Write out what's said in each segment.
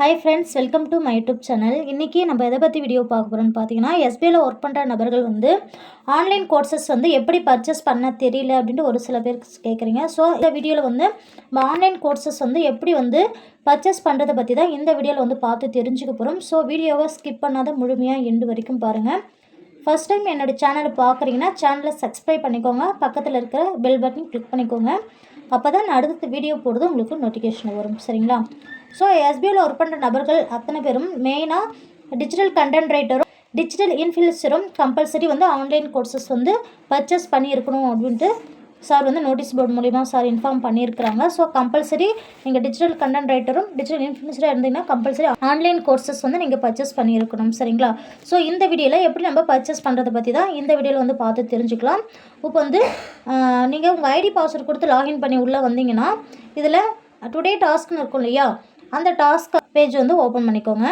Hi friends welcome to my YouTube channel இன்றைக்கி நம்ம எதை பற்றி வீடியோ பார்க்க போகிறோம்னு பார்த்தீங்கன்னா எஸ்பிஐயில் ஒர்க் பண்ணுற நபர்கள் வந்து ஆன்லைன் கோர்சஸ் வந்து எப்படி பர்ச்சேஸ் பண்ண தெரியல அப்படின்ட்டு ஒரு சில பேர் கேட்குறீங்க ஸோ இந்த வீடியோவில் வந்து நம்ம ஆன்லைன் கோர்சஸ் வந்து எப்படி வந்து பர்ச்சேஸ் பண்ணுறதை பற்றி தான் இந்த வீடியோவில் வந்து பார்த்து தெரிஞ்சுக்க போகிறோம் ஸோ வீடியோவை ஸ்கிப் பண்ணாத முழுமையாக எண்டு வரைக்கும் பாருங்கள் ஃபஸ்ட் டைம் என்னோடய சேனலை பார்க்குறீங்கன்னா சேனலை சப்ஸ்கிரைப் பண்ணிக்கோங்க. பக்கத்தில் இருக்கிற பெல் பட்டன் கிளிக் பண்ணிக்கோங்க. அப்போ தான் நான் அடுத்த வீடியோ போடுறது உங்களுக்கு நோட்டிஃபிகேஷன் வரும். சரிங்களா? ஸோ எஸ்பிஐயில் ஒர்க் பண்ணுற நபர்கள் அத்தனை பேரும் மெயினாக டிஜிட்டல் கண்டென்ட் ரைட்டரும் டிஜிட்டல் இன்ஃப்ளூன்சரும் கம்பல்சரி வந்து ஆன்லைன் கோர்சஸ் வந்து பர்ச்சேஸ் பண்ணியிருக்கணும் அப்படின்ட்டு சார் வந்து நோட்டீஸ் போர்டு மூலிமா சார் இன்ஃபார்ம் பண்ணியிருக்கிறாங்க. ஸோ கம்பல்சரி நீங்கள் டிஜிட்டல் கண்டென்ட் ரைட்டரும் டிஜிட்டல் இன்ஃப்ளூன்சராக இருந்தீங்கன்னா கம்பல்சரி ஆன்லைன் கோர்சஸ் வந்து நீங்கள் பர்ச்சேஸ் பண்ணியிருக்கணும் சரிங்களா? ஸோ இந்த வீடியோவில் எப்படி நம்ம பர்ச்சேஸ் பண்ணுறதை பற்றி தான் இந்த வீடியோவில் வந்து பார்த்து தெரிஞ்சுக்கலாம். இப்போ வந்து நீங்கள் உங்கள் ஐடி பாஸ்வேர்ட் கொடுத்து லாகின் பண்ணி உள்ளே வந்தீங்கன்னா இதில் டுடே டாஸ்க்னு இருக்கும் இல்லையா? அந்த டாஸ்க் பேஜ் வந்து ஓப்பன் பண்ணிக்கோங்க.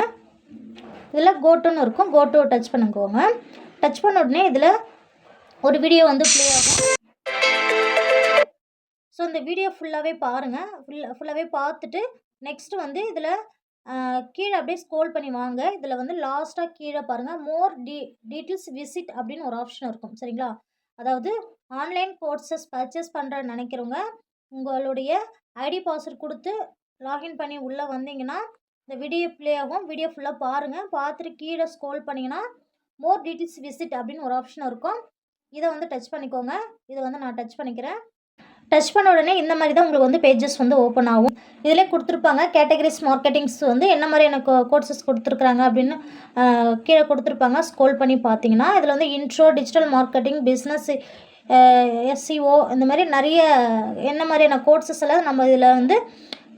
இதில் கோட்டுன்னு இருக்கும். கோட்டு டச் பண்ணிக்கோங்க. டச் பண்ண உடனே இதில் ஒரு வீடியோ வந்து ப்ளே ஆகும். ஸோ இந்த வீடியோ ஃபுல்லாகவே பாருங்கள் ஃபுல்லாக ஃபுல்லாகவே பார்த்துட்டு நெக்ஸ்ட்டு வந்து இதில் கீழே அப்படியே ஸ்க்ரோல் பண்ணி வாங்க. இதில் வந்து லாஸ்ட்டாக கீழே பாருங்கள் மோர் டீ டீட்டெயில்ஸ் விசிட் அப்படின்னு ஒரு ஆப்ஷன் இருக்கும். சரிங்களா? அதாவது ஆன்லைன் கோர்சஸ் பர்ச்சேஸ் பண்ணுற நினைக்கிறவங்க உங்களுடைய ஐடி பாஸ்வேர்ட் கொடுத்து லாகின் பண்ணி உள்ளே வந்தீங்கன்னா இந்த வீடியோ ப்ளே ஆகும். வீடியோ ஃபுல்லாக பாருங்கள் பார்த்துட்டு கீழே ஸ்க்ரோல் பண்ணிங்கன்னா மோர் டீட்டெயில்ஸ் விசிட் அப்படின்னு ஒரு ஆப்ஷன் இருக்கும். இதை வந்து டச் பண்ணிக்கோங்க. இதை வந்து நான் டச் பண்ணிக்கிறேன். டச் பண்ண உடனே இந்த மாதிரி தான் உங்களுக்கு வந்து பேஜஸ் வந்து ஓப்பன் ஆகும். இதிலே கொடுத்துருப்பாங்க. கேட்டகரிஸ் மார்க்கெட்டிங்ஸ் வந்து என்ன மாதிரியான கோ கோர்சஸ் கொடுத்துருக்குறாங்க அப்படின்னு கீழே கொடுத்துருப்பாங்க. ஸ்க்ரோல் பண்ணி பார்த்தீங்கன்னா இதில் வந்து intro digital marketing business SEO இந்த மாதிரி நிறைய என்ன மாதிரியான கோர்சஸ் எல்லாம் நம்ம இதில் வந்து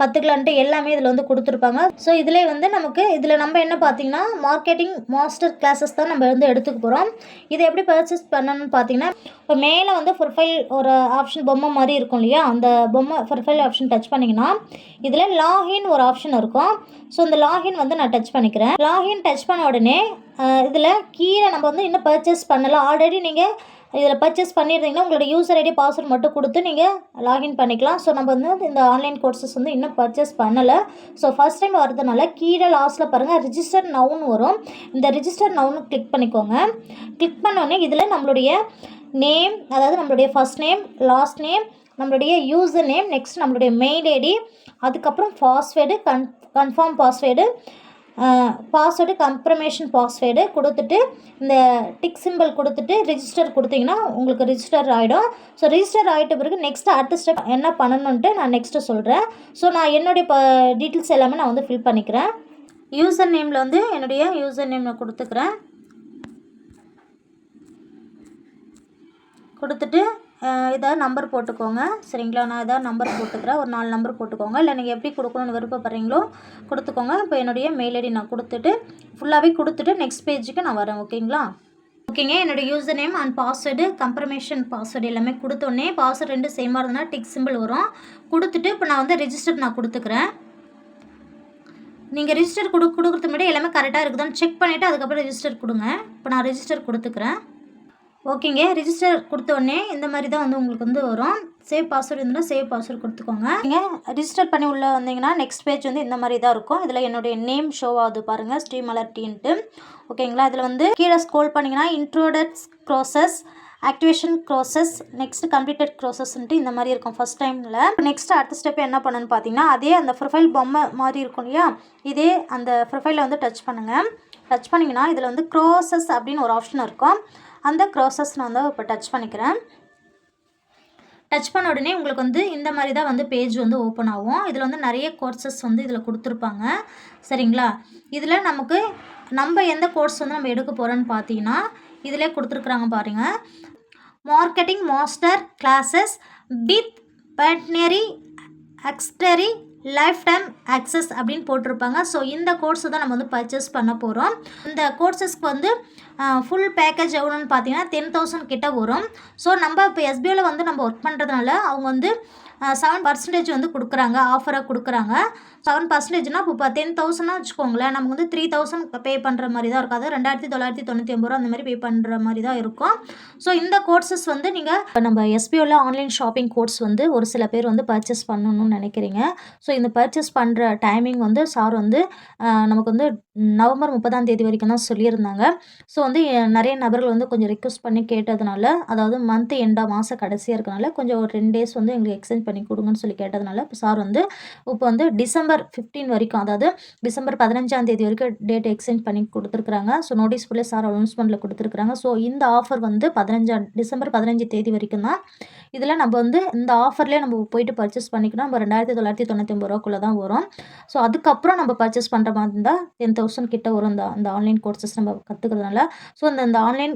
கற்றுக்கலான்ட்டு எல்லாமே இதில் வந்து கொடுத்துருப்பாங்க. ஸோ இதில் வந்து நமக்கு இதில் நம்ம என்ன பார்த்தீங்கன்னா மார்க்கெட்டிங் மாஸ்டர் கிளாஸஸ் தான் நம்ம வந்து எடுத்துக்க போகிறோம் இதை எப்படி பர்ச்சேஸ் பண்ணணும்னு பார்த்தீங்கன்னா இப்போ மேலே வந்து ப்ரொஃபைல் ஒரு ஆப்ஷன் பொம்மை மாதிரி இருக்கும் இல்லையா? அந்த பொம்மை ப்ரொஃபைல் ஆப்ஷன் டச் பண்ணிங்கன்னா இதில் லாகின் ஒரு ஆப்ஷன் இருக்கும். ஸோ இந்த லாகின் வந்து நான் டச் பண்ணிக்கிறேன். லாகின் டச் பண்ண உடனே இதில் கீழே நம்ம வந்து இன்னும் பர்ச்சேஸ் பண்ணலாம் ஆல்ரெடி நீங்கள் இதில் பர்ச்சேஸ் பண்ணியிருந்தீங்கன்னா உங்களோட யூசர் ஐடி பாஸ்வேர்ட் மட்டும் கொடுத்து நீங்கள் லாகின் பண்ணிக்கலாம். ஸோ நம்ம வந்து இந்த ஆன்லைன் கோர்சஸ் வந்து இன்னும் பர்ச்சேஸ் பண்ணலை. ஸோ ஃபஸ்ட் டைம் வரதுனால கீழே லாஸ்ட்டில் பாருங்கள் ரிஜிஸ்டர் நவுன் வரும். இந்த ரிஜிஸ்டர் நவுன்னு கிளிக் பண்ணிக்கோங்க. கிளிக் பண்ணோடனே இதில் நம்மளுடைய நேம் அதாவது நம்மளுடைய ஃபஸ்ட் நேம் லாஸ்ட் நேம் நம்மளுடைய யூசர் நேம் நெக்ஸ்ட் நம்மளுடைய மெயில் ஐடி அதுக்கப்புறம் password con confirm password password confirmation password கொடுத்துட்டு இந்த டிக் சிம்பிள் கொடுத்துட்டு ரிஜிஸ்டர் கொடுத்தீங்கன்னா உங்களுக்கு ரிஜிஸ்டர் ஆகிடும் ஸோ ரிஜிஸ்டர் ஆகிட்ட பிறகு நெக்ஸ்ட் அடுத்த ஸ்டெப் என்ன பண்ணணுன்ட்டு நான் நெக்ஸ்ட்டு சொல்கிறேன் ஸோ நான் என்னுடைய ப டீட்டெயில்ஸ் எல்லாமே நான் வந்து ஃபில் பண்ணிக்கிறேன். யூசர் நேமில் வந்து என்னுடைய யூசர் நேம் நான் கொடுத்துக்கிறேன். கொடுத்துட்டு இதை நம்பர் போட்டுக்கோங்க. சரிங்களா? நான் இதாக நம்பர் போட்டுக்கிறேன். ஒரு நாலு நம்பர் போட்டுக்கோங்க. இல்லை நீங்கள் எப்படி கொடுக்கணுன்னு விருப்பப்படுறீங்களோ கொடுத்துக்கோங்க. இப்போ என்னுடைய மெயில் ஐடி நான் கொடுத்துட்டு ஃபுல்லாகவே கொடுத்துட்டு நெக்ஸ்ட் பேஜுக்கு நான் வரேன். ஓகேங்களா? ஓகேங்க. என்னோடய user name and password confirmation password எல்லாமே கொடுத்தோடனே பாஸ்வேர்டு ரெண்டு சேமாக இருந்ததுன்னா டிக் சிம்பிள் வரும். கொடுத்துட்டு இப்போ நான் வந்து ரிஜிஸ்டர் நான் கொடுத்துக்கிறேன். நீங்கள் ரிஜிஸ்டர் கொடு கொடுக்குறது முன்னாடி எல்லாமே கரெக்டாக இருக்குதான்னு செக் பண்ணிவிட்டு அதுக்கப்புறம் ரிஜிஸ்டர் கொடுங்க. இப்போ நான் ரிஜிஸ்டர் கொடுத்துக்கிறேன். ஓகேங்க. ரிஜிஸ்டர் கொடுத்தோடனே இந்த மாதிரி தான் வந்து உங்களுக்கு வந்து வரும். சேவ் பாஸ்வேர்டு இருந்தால் சேவ் பாஸ்வேர்டு கொடுத்துக்கோங்க. நீங்கள் ரிஜிஸ்டர் பண்ணி உள்ளே வந்தீங்கன்னா நெக்ஸ்ட் பேஜ் வந்து இந்த மாதிரி தான் இருக்கும். இதில் என்னுடைய நேம் ஷோ ஆகுது பாருங்கள் ஸ்ரீமலர் டீன்ட்டு. ஓகேங்களா? இதில் வந்து கீழே ஸ்க்ரோல் பண்ணிங்கன்னா இன்ட்ரோடக்ஸ் process activation process next completed ப்ரோசஸ்ன்ட்டு இந்த மாதிரி இருக்கும் ஃபஸ்ட் டைமில் நெக்ஸ்ட் அடுத்த ஸ்டெப் என்ன பண்ணணும்னு பார்த்தீங்கன்னா அதே அந்த ப்ரொஃபைல் பொம்மை மாதிரி இருக்கும் இல்லையா? இதே அந்த ப்ரொஃபைலை வந்து டச் பண்ணுங்கள் டச் பண்ணிங்கன்னா இதில் வந்து க்ரோசஸ் அப்படின்னு ஒரு ஆப்ஷன் இருக்கும். அந்த க்ராசஸ் நான் வந்து இப்போ டச் பண்ணிக்கிறேன். டச் பண்ண உடனே உங்களுக்கு வந்து இந்த மாதிரி தான் வந்து பேஜ் வந்து ஓப்பன் ஆகும். இதில் வந்து நிறைய கோர்சஸ் வந்து இதில் கொடுத்துருப்பாங்க. சரிங்களா? இதில் நமக்கு நம்ம எந்த கோர்ஸ் வந்து நம்ம எடுக்க போகிறோன்னு பார்த்தீங்கன்னா இதிலே கொடுத்துருக்குறாங்க பாருங்கள் மார்க்கெட்டிங் மாஸ்டர் கிளாஸஸ் வித் பட்னரி எக்ஸ்டரி லைஃப் டைம் ஆக்சஸ் அப்படின்னு போட்டிருப்பாங்க. ஸோ இந்த கோர்ஸை தான் நம்ம வந்து பர்ச்சேஸ் பண்ண போகிறோம் இந்த கோர்சஸ்க்கு வந்து ஃபுல் பேக்கேஜ் எவ்வளோன்னு பார்த்தீங்கன்னா டென் தௌசண்ட் கிட்ட வரும். ஸோ நம்ம இப்போ எஸ்பிஐயில் வந்து நம்ம ஒர்க் பண்ணுறதுனால அவங்க வந்து செவன் பர்சன்டேஜ் வந்து கொடுக்குறாங்க ஆஃபராக கொடுக்குறாங்க. செவன் பர்சன்டேஜ்னால் இப்போ டென் தௌசண்ட்னா வச்சுக்கோங்களேன் நமக்கு வந்து த்ரீ தௌசண்ட் பே பண்ணுற மாதிரி தான் இருக்கும். அது ரெண்டாயிரத்தி தொள்ளாயிரத்தி தொண்ணூற்றி ஒம்பது ரூபா அந்த மாதிரி பே பண்ணுற மாதிரி தான் இருக்கும். ஸோ இந்த கோர்சஸ் வந்து நீங்கள் நம்ம எஸ்பிஓவில் ஆன்லைன் ஷாப்பிங் கோர்ஸ் வந்து ஒரு சில பேர் வந்து பர்ச்சேஸ் பண்ணணும்னு நினைக்கிறீங்க. ஸோ இந்த பர்ச்சேஸ் பண்ணுற டைமிங் வந்து சார் வந்து நமக்கு வந்து நவம்பர் முப்பதாம் தேதி வரைக்கும் தான் சொல்லியிருந்தாங்க. ஸோ வந்து நிறைய நபர்கள் வந்து கொஞ்சம் ரெக்வஸ்ட் பண்ணி கேட்டதுனால அதாவது மந்த் எண்டா மாதம் கடைசியாக இருக்கனால கொஞ்சம் ஒரு ரெண்டு டேஸ் வந்து எங்களுக்கு எக்ஸ்டெண்ட் பண்ணி கொடுங்கன்னு சொல்லி கேட்டதுனால இப்போ சார் வந்து இப்போ வந்து டிசம்பர் ஃபிஃப்டீன் வரைக்கும் அதாவது டிசம்பர் பதினஞ்சாம் தேதி வரைக்கும் டேட் எக்ஸ்டெண்ட் பண்ணி கொடுத்துருக்குறாங்க. ஸோ நோட்டீஸ் ஃபுல்லே சார் அனௌன்ஸ்மெண்ட்டில் கொடுத்துருக்குறாங்க. ஸோ இந்த ஆஃபர் வந்து பதினஞ்சாம் டிசம்பர் பதினஞ்சு தேதி வரைக்கும் தான் இதில் நம்ம வந்து இந்த ஆஃபர்லேயே நம்ம போயிட்டு பர்ச்சேஸ் பண்ணிக்கணும். நம்ம ரெண்டாயிரத்தி தொள்ளாயிரத்தி தொண்ணூற்றி ஒம்பது ரூபாக்குள்ளே தான் வரும். ஸோ அதுக்கப்புறம் நம்ம பர்ச்சேஸ் பண்ணுற மாதிரி இருந்தால் டென் தௌசண்ட் தௌசண்ட் கிட்ட வரும் அந்த அந்த ஆன்லைன் கோர்சஸ் நம்ம கற்றுக்கிறதுனால ஸோ அந்த அந்த ஆன்லைன்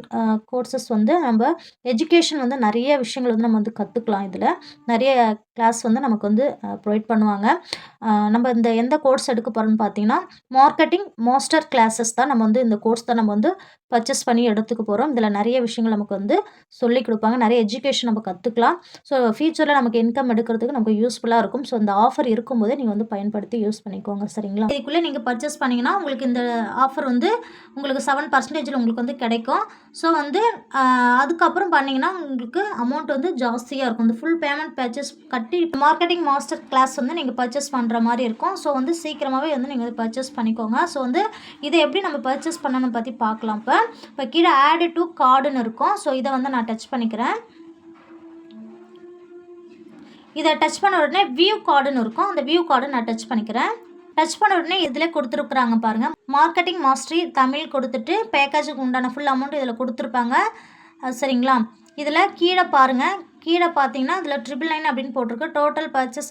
கோர்சஸ் வந்து நம்ம எஜுகேஷன் வந்து நிறைய விஷயங்கள் வந்து நம்ம வந்து கற்றுக்கலாம் இதில். நிறைய கிளாஸ் வந்து நமக்கு வந்து ப்ரொவைட் பண்ணுவாங்க. நம்ம இந்த எந்த கோர்ஸ் எடுக்க போகிறோம்னு பார்த்தீங்கன்னா மார்க்கெட்டிங் மாஸ்டர் கிளாஸஸ் தான் நம்ம வந்து இந்த கோர்ஸ் தான் நம்ம வந்து பர்ச்சேஸ் பண்ணி எடுத்துக்க போகிறோம் இதில் நிறைய விஷயங்கள் நமக்கு வந்து சொல்லி கொடுப்பாங்க. நிறைய எஜுகேஷன் நம்ம கற்றுக்கலாம் ஸோ ஃபியூச்சரில் நமக்கு இன்கம் எடுக்கிறதுக்கு நமக்கு யூஸ்ஃபுல்லாக இருக்கும். ஸோ இந்த ஆஃபர் இருக்கும்போதே நீங்கள் வந்து பயன்படுத்தி யூஸ் பண்ணிக்கோங்க. சரிங்களா? இதுக்குள்ளே நீங்கள் பர்ச்சேஸ் பண்ணிங்கன்னா உங்களுக்கு இந்த ஆஃபர் வந்து உங்களுக்கு செவன் பர்சன்டேஜில் உங்களுக்கு வந்து கிடைக்கும். ஸோ வந்து அதுக்கப்புறம் பண்ணிங்கன்னா உங்களுக்கு அமௌண்ட் வந்து ஜாஸ்தியாக இருக்கும். இந்த ஃபுல் பேமெண்ட் பர்ச்சேஸ் கட்டி மார்க்கெட்டிங் மாஸ்டர் கிளாஸ் வந்து நீங்கள் பர்ச்சேஸ் பண்ணுற மாதிரி இருக்கும். ஸோ வந்து சீக்கிரமாகவே வந்து நீங்கள் பர்ச்சேஸ் பண்ணிக்கோங்க. ஸோ வந்து இதை எப்படி நம்ம பர்ச்சேஸ் பண்ணணும் பற்றி பார்க்கலாம். இப்போ இப்போ கீழே ஆடு டு கார்டுன்னு இருக்கும். ஸோ இதை வந்து நான் டச் பண்ணிக்கிறேன். இதை டச் பண்ண உடனே வியூ கார்டுன்னு இருக்கும். அந்த வியூ கார்டு நான் டச் பண்ணிக்கிறேன். டச் பண்ண உடனே இதில் கொடுத்துருக்குறாங்க பாருங்கள் மார்க்கெட்டிங் மாஸ்டரி தமிழ் கொடுத்துட்டு பேக்கேஜுக்கு உண்டான ஃபுல் அமௌண்ட் இதில் கொடுத்துருப்பாங்க. சரிங்களா? இதில் கீழே பாருங்கள் கீழே பார்த்தீங்கன்னா இதில் ட்ரிபிள் நைன் அப்படின்னு போட்டிருக்கு. டோட்டல் பர்ச்சேஸ்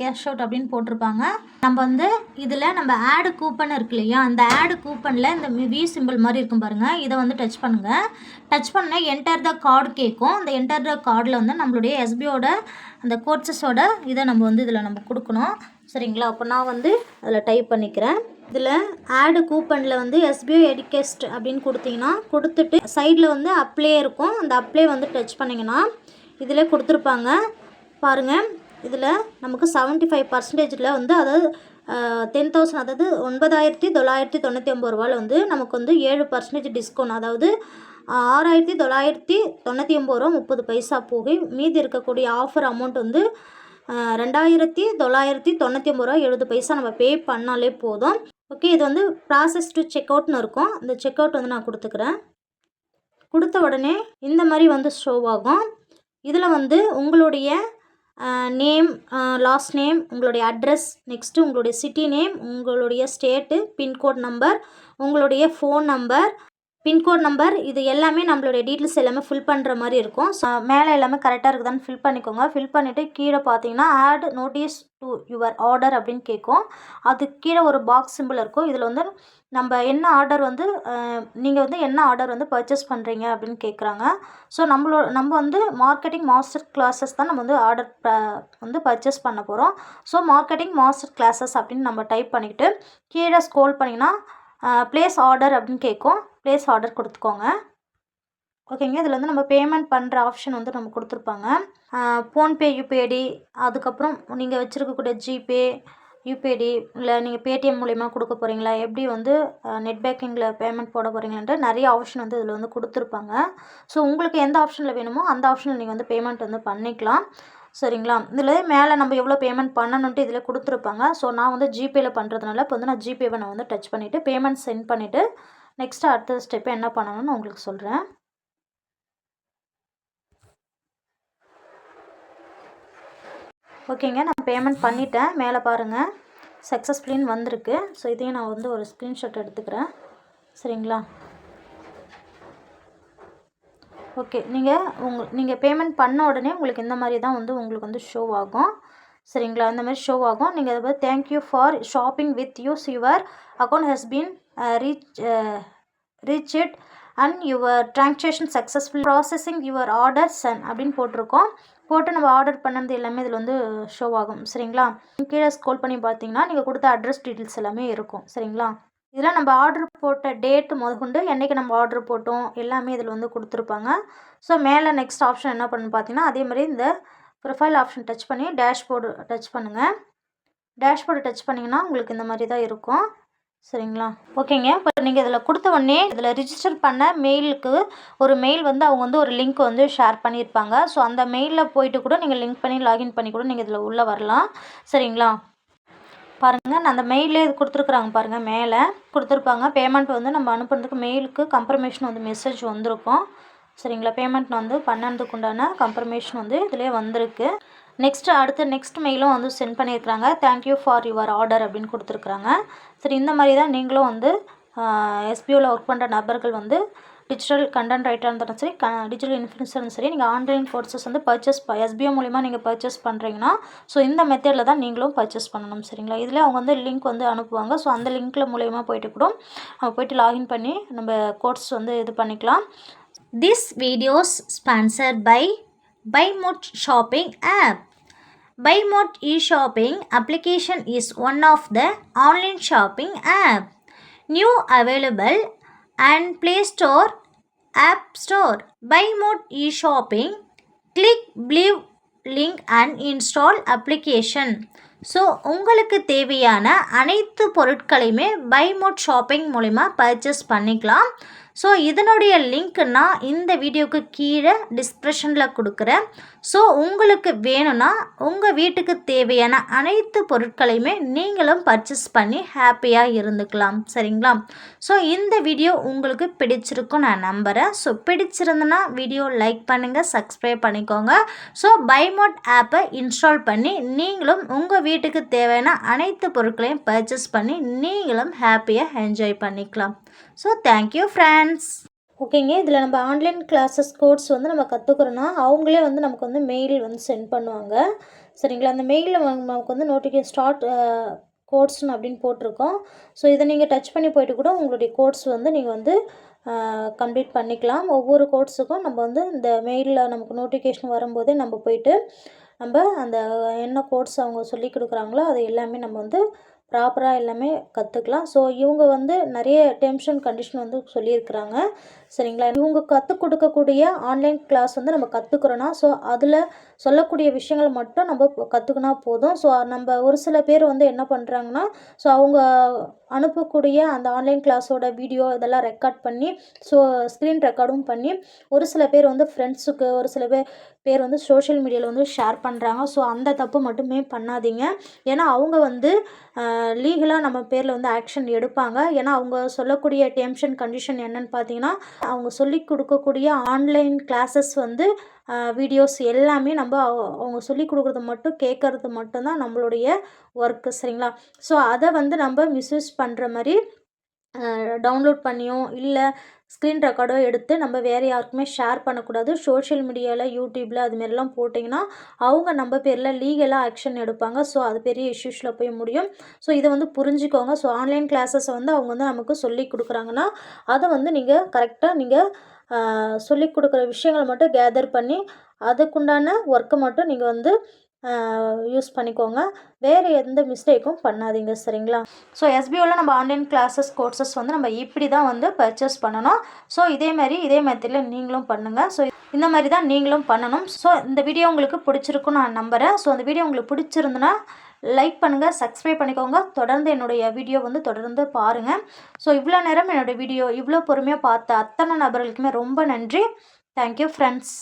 கேஷ் அவுட் அப்படின்னு போட்டிருப்பாங்க. நம்ம வந்து இதில் நம்ம ஆடு கூப்பன் இருக்கு இல்லையா? அந்த ஆடு கூப்பனில் இந்த வி சிம்பிள் மாதிரி இருக்கும் பாருங்கள் இதை வந்து டச் பண்ணுங்கள் டச் பண்ணால் என்டர் த கார்டு கேட்கும் அந்த என்டர் த கார்டில் வந்து நம்மளுடைய எஸ்பியோட அந்த கோர்சஸோட இதை நம்ம வந்து இதில் நம்ம கொடுக்கணும். சரிங்களா? அப்போ நான் வந்து அதில் டைப் பண்ணிக்கிறேன். இதில் ஆடு கூப்பனில் வந்து எஸ்பிஐ எடுகெஸ்ட் அப்படின்னு கொடுத்தீங்கன்னா கொடுத்துட்டு சைடில் வந்து அப்ளே இருக்கும். அந்த அப்ளே வந்து டச் பண்ணிங்கன்னா இதில் கொடுத்துருப்பாங்க. பாருங்கள் இதில் நமக்கு செவன்ட்டி ஃபைவ் பர்சன்டேஜில் வந்து அதாவது டென் தௌசண்ட் அதாவது ஒன்பதாயிரத்தி தொள்ளாயிரத்தி தொண்ணூற்றி ஒம்பது ரூபாயில் வந்து நமக்கு வந்து ஏழு பர்சன்டேஜ் டிஸ்கவுண்ட் அதாவது ஆறாயிரத்தி தொள்ளாயிரத்தி தொண்ணூற்றி ஒம்பது ரூபா முப்பது பைசா போக மீதி இருக்கக்கூடிய ஆஃபர் அமௌண்ட் வந்து ரெண்டாயிரத்தி தொள்ளாயிரத்தி தொண்ணூற்றி ஒம்பது ரூபா எழுபது பைசா நம்ம பே பண்ணாலே போதும். ஓகே இது வந்து ப்ராசஸ் டு செக் அவுட்னு இருக்கும். இந்த செக் அவுட் வந்து நான் கொடுத்துக்கிறேன். கொடுத்த உடனே இந்த மாதிரி வந்து ஷோ ஆகும். இதில் வந்து உங்களுடைய நேம் லாஸ்ட் நேம் உங்களுடைய அட்ரஸ் நெக்ஸ்ட்டு உங்களுடைய சிட்டி நேம் உங்களுடைய ஸ்டேட்டு பின்கோட் நம்பர் உங்களுடைய ஃபோன் நம்பர் பின்கோட் நம்பர் இது எல்லாமே நம்மளுடைய டீட்டெயில்ஸ் எல்லாமே ஃபில் பண்ணுற மாதிரி இருக்கும். ஸோ மேலே எல்லாமே கரெக்டாக இருக்குதான்னு ஃபில் பண்ணிக்கோங்க. ஃபில் பண்ணிவிட்டு கீழே பார்த்தீங்கன்னா add notice to your order அப்படின்னு கேட்கும். அது கீழே ஒரு பாக்ஸ் சிம்பிள் இருக்கும். இதில் வந்து நம்ம என்ன ஆர்டர் வந்து நீங்கள் வந்து என்ன ஆர்டர் வந்து பர்ச்சேஸ் பண்ணுறீங்க அப்படின்னு கேட்குறாங்க. ஸோ நம்மளோட நம்ம வந்து மார்க்கெட்டிங் மாஸ்டர் கிளாஸஸ் தான் நம்ம வந்து ஆர்டர் வந்து பர்ச்சேஸ் பண்ண போகிறோம் ஸோ மார்க்கெட்டிங் மாஸ்டர் கிளாஸஸ் அப்படின்னு நம்ம டைப் பண்ணிக்கிட்டு கீழே ஸ்க்ரோல் பண்ணிங்கன்னா ப்ளேஸ் ஆர்டர் அப்படின்னு கேட்கும். ப்ளேஸ் ஆர்டர் கொடுத்துக்கோங்க. ஓகேங்க இதில் வந்து நம்ம பேமெண்ட் பண்ணுற ஆப்ஷன் வந்து நம்ம கொடுத்துருப்பாங்க. ஃபோன்பே யூபிஐடி அதுக்கப்புறம் நீங்கள் வச்சுருக்கக்கூடிய ஜிபே யூபிஐடி இல்லை நீங்கள் பேடிஎம் மூலிமா கொடுக்க போகிறீங்களா எப்படி வந்து நெட் பேங்கிங்கில் பேமெண்ட் போட போகிறீங்களான்ட்டு நிறைய ஆப்ஷன் வந்து இதில் வந்து கொடுத்துருப்பாங்க. ஸோ உங்களுக்கு எந்த ஆப்ஷனில் வேணுமோ அந்த ஆப்ஷனில் நீங்கள் வந்து பேமெண்ட் வந்து பண்ணிக்கலாம். சரிங்களா? இதில் மேலே நம்ம எவ்வளோ பேமெண்ட் பண்ணணுன்ட்டு இதில் கொடுத்துருப்பாங்க. ஸோ நான் வந்து ஜிபேயில் பண்ணுறதுனால இப்போ வந்து நான் ஜிபேவை நான் வந்து டச் பண்ணிவிட்டு பேமெண்ட் சென்ட் பண்ணிவிட்டு நெக்ஸ்ட்டு அடுத்த ஸ்டெப்பு என்ன பண்ணணும்னு உங்களுக்கு சொல்கிறேன் ஓகேங்க நான் பேமெண்ட் பண்ணிட்டேன். மேலே பாருங்கள் சக்ஸஸ்ஃபுல்லின்னு வந்திருக்கு. ஸோ இதையும் நான் வந்து ஒரு ஸ்க்ரீன்ஷாட் எடுத்துக்கிறேன். சரிங்களா? ஓகே. நீங்கள் உங்க நீங்கள் பேமெண்ட் பண்ண உடனே உங்களுக்கு இந்த மாதிரி தான் வந்து உங்களுக்கு வந்து ஷோ ஆகும். சரிங்களா? இந்த மாதிரி ஷோ ஆகும். நீங்கள் அதை பார்த்து thank you for shopping with us your account has been reach reach it and your transaction successful processing your order soon அப்படின்னு போட்டிருக்கோம். போட்டு நம்ம ஆர்டர் பண்ணது எல்லாமே இதில் வந்து ஷோ ஆகும். சரிங்களா? கீழே ஸ்கோல் பண்ணி பார்த்தீங்கன்னா நீங்கள் கொடுத்த அட்ரஸ் டீட்டெயில்ஸ் எல்லாமே இருக்கும். சரிங்களா? இதெல்லாம் நம்ம ஆர்டர் போட்ட டேட்டு முதற்கொண்டு என்றைக்கு நம்ம ஆர்டர் போட்டோம் எல்லாமே இதில் வந்து கொடுத்துருப்பாங்க. ஸோ மேலே நெக்ஸ்ட் ஆப்ஷன் என்ன பண்ணு பார்த்தீங்கன்னா அதே மாதிரி இந்த ப்ரொஃபைல் ஆப்ஷன் டச் பண்ணி டேஷ்போர்டு டச் பண்ணுங்கள் டேஷ்போர்டு டச் பண்ணிங்கன்னா உங்களுக்கு இந்த மாதிரி தான் இருக்கும். சரிங்களா? ஓகேங்க இப்போ நீங்கள் இதில் கொடுத்த உடனே இதில் ரிஜிஸ்டர் பண்ண மெயிலுக்கு ஒரு மெயில் வந்து அவங்க வந்து ஒரு லிங்க் வந்து ஷேர் பண்ணியிருப்பாங்க. ஸோ அந்த மெயிலில் போயிட்டு கூட நீங்கள் லிங்க் பண்ணி லாகின் பண்ணி கூட நீங்கள் இதில் உள்ளே வரலாம். சரிங்களா? பாருங்கள் நான் அந்த மெயிலே இது கொடுத்துருக்குறாங்க பாருங்கள் மேலே கொடுத்துருப்பாங்க. பேமெண்ட் வந்து நம்ம அனுப்புறதுக்கு மெயிலுக்கு கம்ப்ரமேஷன் வந்து மெசேஜ் வந்திருக்கும். சரிங்களா? பேமெண்ட் வந்து பண்ணதுக்கு உண்டான கம்ப்ரமேஷன் வந்து இதிலே வந்திருக்கு. நெக்ஸ்ட்டு அடுத்த நெக்ஸ்ட் மெயிலும் வந்து சென்ட் பண்ணியிருக்கிறாங்க. தேங்க்யூ ஃபார் யுவர் ஆர்டர் அப்படின்னு கொடுத்துருக்குறாங்க. சரி இந்த மாதிரி தான் நீங்களும் வந்து எஸ்பியூவில் ஒர்க் பண்ணுற நபர்கள் வந்து டிஜிட்டல் கண்டென்ட் ரைட்டராக இருந்தாலும் சரி க டிஜிட்டல் இன்ஃப்ளூன்ஸரும் சரி நீங்கள் ஆன்லைன் கோர்சஸ் வந்து பர்ச்சேஸ் எஸ்பிஓ மூலிமா நீங்கள் பர்ச்சேஸ் பண்ணுறீங்கன்னா ஸோ இந்த மெத்தடில் தான் நீங்களும் பர்ச்சேஸ் பண்ணணும் சரிங்களா? இதில் அவங்க வந்து லிங்க் வந்து அனுப்புவாங்க. ஸோ அந்த லிங்க்கில் மூலயமா போயிட்டு கூட நம்ம போயிட்டு லாகின் பண்ணி நம்ம கோர்ஸ் வந்து இது பண்ணிக்கலாம். This videos sponsor by by mode shopping app Bymode e shopping application is one of the online shopping app New available and Play Store, app store by mode e shopping Click blue link and install application so உங்களுக்கு தேவையான அனைத்து பொருட்களையுமே Bymode shopping மூலிமா purchase பண்ணிக்கலாம் so இதனுடைய link நான் இந்த வீடியோவுக்கு கீழே டிஸ்கிரிப்ஷனில் கொடுக்குறேன். ஸோ உங்களுக்கு வேணும்னா உங்கள் வீட்டுக்கு தேவையான அனைத்து பொருட்களையுமே நீங்களும் பர்ச்சேஸ் பண்ணி ஹாப்பியாக இருந்துக்கலாம். சரிங்களா? ஸோ இந்த வீடியோ உங்களுக்கு பிடிச்சிருக்கும் நான் நம்புகிறேன் ஸோ பிடிச்சிருந்தனா வீடியோ லைக் பண்ணுங்கள் சப்ஸ்கிரைப் பண்ணிக்கோங்க. ஸோ பைமோட் ஆப்பை இன்ஸ்டால் பண்ணி நீங்களும் உங்கள் வீட்டுக்கு தேவையான அனைத்து பொருட்களையும் பர்ச்சேஸ் பண்ணி நீங்களும் ஹாப்பியாக என்ஜாய் பண்ணிக்கலாம். ஸோ தேங்க்யூ ஃப்ரெண்ட்ஸ் ஓகேங்க. இதில் நம்ம ஆன்லைன் கிளாஸஸ் கோர்ஸ் வந்து நம்ம கற்றுக்குறோன்னா அவங்களே வந்து நமக்கு வந்து மெயில் வந்து சென்ட் பண்ணுவாங்க. சரிங்களா? அந்த மெயிலில் நமக்கு வந்து நோட்டிஃபிகே ஸ்டார்ட் கோர்ஸ்னு அப்படின்னு போட்டிருக்கோம். ஸோ இதை நீங்கள் டச் பண்ணி போயிட்டு கூட உங்களுடைய கோர்ஸ் வந்து நீங்கள் வந்து கம்ப்ளீட் பண்ணிக்கலாம். ஒவ்வொரு கோர்ஸுக்கும் நம்ம வந்து இந்த மெயிலில் நமக்கு நோட்டிஃபிகேஷன் வரும்போதே நம்ம போயிட்டு நம்ம அந்த என்ன கோர்ஸ் அவங்க சொல்லி கொடுக்குறாங்களோ அது எல்லாமே நம்ம வந்து ப்ராப்பராக எல்லாமே கற்றுக்கலாம் ஸோ இவங்க வந்து நிறைய டெர்ம்ஸ் அண்ட் கண்டிஷன் வந்து சொல்லியிருக்கிறாங்க. சரிங்களா? இவங்க கற்றுக் கொடுக்கக்கூடிய ஆன்லைன் கிளாஸ் வந்து நம்ம கற்றுக்குறோன்னா ஸோ அதில் சொல்லக்கூடிய விஷயங்கள் மட்டும் நம்ம கற்றுக்கினா போதும். ஸோ நம்ம ஒரு சில பேர் வந்து என்ன பண்ணுறாங்கன்னா ஸோ அவங்க அனுப்பக்கூடிய அந்த ஆன்லைன் கிளாஸோட வீடியோ இதெல்லாம் ரெக்கார்ட் பண்ணி ஸோ ஸ்க்ரீன் ரெக்கார்டும் பண்ணி ஒரு சில பேர் வந்து ஃப்ரெண்ட்ஸுக்கு ஒரு சில பேர் பேர் வந்து சோஷியல் மீடியாவில் வந்து ஷேர் பண்ணுறாங்க ஸோ அந்த தப்பு மட்டுமே பண்ணாதீங்க. ஏன்னா அவங்க வந்து லீகலாக நம்ம பேரில் வந்து ஆக்ஷன் எடுப்பாங்க. ஏன்னா அவங்க சொல்லக்கூடிய டேர்ம்ஸ் அண்ட் கண்டிஷன் என்னன்னு பார்த்தீங்கன்னா அவங்க சொல்லி கொடுக்கக்கூடிய ஆன்லைன் கிளாஸஸ் வந்து வீடியோஸ் எல்லாமே நம்ம அவங்க சொல்லி கொடுக்குறது மட்டும் கேட்குறது மட்டும்தான் நம்மளுடைய ஒர்க்கு சரிங்களா? ஸோ அதை வந்து நம்ம மிஸ்யூஸ் பண்ணுற மாதிரி டவுன்லோட் பண்ணியோ இல்லை ஸ்க்ரீன் ரெக்கார்டோ எடுத்து நம்ம வேறு யாருக்குமே ஷேர் பண்ணக்கூடாது. சோஷியல் மீடியாவில் யூடியூப்பில் அதுமாரிலாம் போட்டிங்கன்னா அவங்க நம்ம பேரில் லீகலாக ஆக்ஷன் எடுப்பாங்க. ஸோ அது பெரிய இஷ்யூஸில் போய் முடியும். ஸோ இதை வந்து புரிஞ்சுக்கோங்க. ஸோ ஆன்லைன் கிளாஸஸை வந்து அவங்க வந்து நமக்கு சொல்லி கொடுக்குறாங்கன்னா அதை வந்து நீங்கள் கரெக்டாக நீங்கள் சொல்லி கொடுக்குற விஷயங்களை மட்டும் கேதர் பண்ணி அதுக்குண்டான ஒர்க்கை மட்டும் நீங்கள் வந்து யூஸ் பண்ணிக்கோங்க. வேறு எந்த மிஸ்டேக்கும் பண்ணாதீங்க சரிங்களா? ஸோ எஸ்பிஓவில் நம்ம ஆன்லைன் கிளாஸஸ் கோர்சஸ் வந்து நம்ம இப்படி தான் வந்து பர்ச்சேஸ் பண்ணணும். ஸோ இதே மாதிரி இதே மெத்தடில் நீங்களும் பண்ணுங்கள் ஸோ இந்த மாதிரி தான் நீங்களும் பண்ணணும். ஸோ இந்த வீடியோ உங்களுக்கு பிடிச்சிருக்கும் நான் நம்புகிறேன் ஸோ அந்த வீடியோ உங்களுக்கு பிடிச்சிருந்துன்னா லைக் பண்ணுங்கள் சப்ஸ்கிரைப் பண்ணிக்கோங்க. தொடர்ந்து என்னுடைய வீடியோ வந்து தொடர்ந்து பாருங்கள் ஸோ இவ்வளோ நேரம் என்னுடைய வீடியோ இவ்வளோ பொறுமையாக பார்த்த அத்தனை நபர்களுக்குமே ரொம்ப நன்றி. Thank you friends